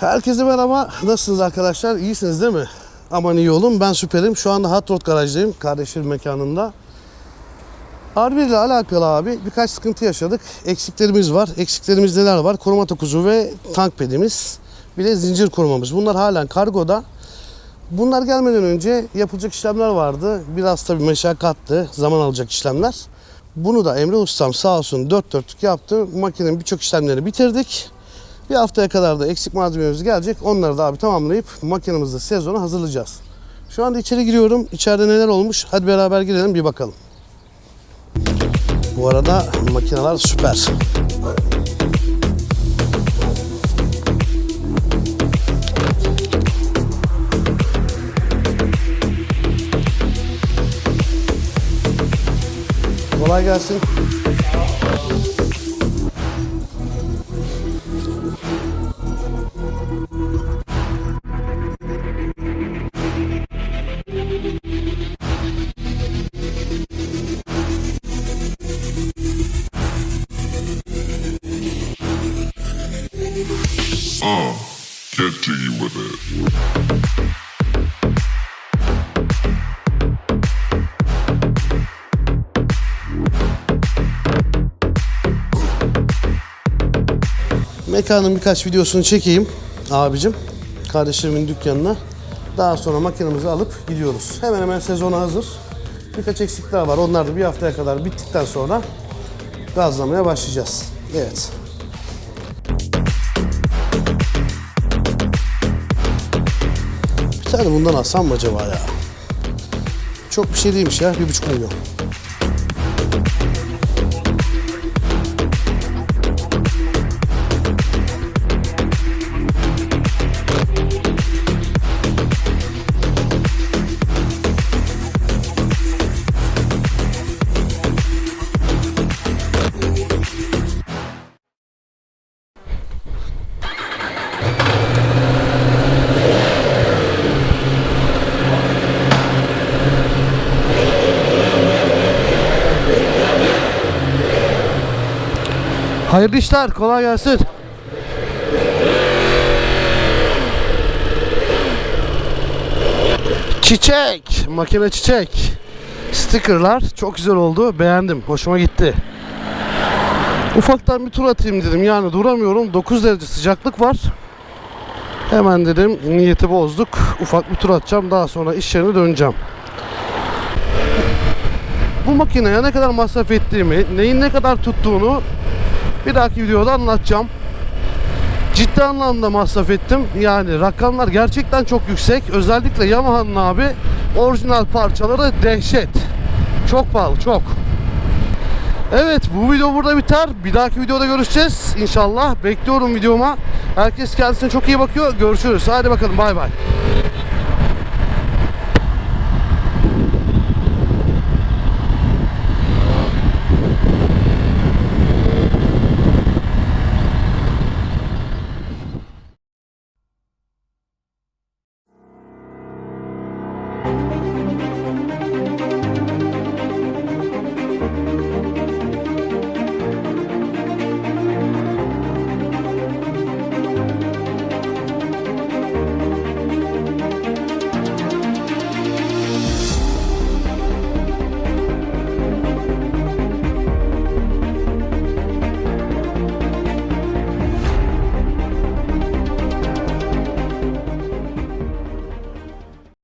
Herkese merhaba. Nasılsınız arkadaşlar? İyisiniz değil mi? Aman iyi olun. Ben süperim. Şu anda Hot Rod garajdayım. Kardeşlerim mekanında. R1 ile alakalı abi birkaç sıkıntı yaşadık. Eksiklerimiz var. Eksiklerimiz neler var? Koruma tokuzu ve tank pedimiz. Bir de zincir korumamız. Bunlar halen kargoda. Bunlar gelmeden önce yapılacak işlemler vardı. Biraz tabii meşakkattı. Zaman alacak işlemler. Bunu da Emre Ustam sağ olsun dört dörtlük yaptı. Makinenin birçok işlemlerini bitirdik. Bir haftaya kadar da eksik malzememiz gelecek. Onları da abi tamamlayıp makinemizde sezonu hazırlayacağız. Şu anda içeri giriyorum. İçeride neler olmuş? Hadi beraber girelim bir bakalım. Bu arada makineler süper. Kolay gelsin. Mekanın birkaç videosunu çekeyim abicim. Kardeşlerimin dükkanına. Daha sonra makinemizi alıp gidiyoruz. Hemen hemen sezona hazır. Birkaç eksikler var. Onlar da bir haftaya kadar bittikten sonra gazlamaya başlayacağız. Evet. Tane bundan alsam mı acaba ya? Çok bir şey değilmiş ya. Bir buçuk milyon. Hayırlı işler. Kolay gelsin. Çiçek. Makine çiçek. Stickerlar çok güzel oldu. Beğendim. Hoşuma gitti. Ufaktan bir tur atayım dedim. Yani duramıyorum. 9 derece sıcaklık var. Hemen dedim niyeti bozduk. Ufak bir tur atacağım. Daha sonra iş yerine döneceğim. Bu makineye ne kadar masraf ettiğimi, neyin ne kadar tuttuğunu bir dahaki videoda anlatacağım. Ciddi anlamda masraf ettim. Yani rakamlar gerçekten çok yüksek. Özellikle Yamaha'nın abi orijinal parçaları dehşet. Çok pahalı, çok. Evet bu video burada biter. Bir dahaki videoda görüşeceğiz inşallah. Bekliyorum videoma. Herkes kendisine çok iyi bakıyor. Görüşürüz. Hadi bakalım bay bay.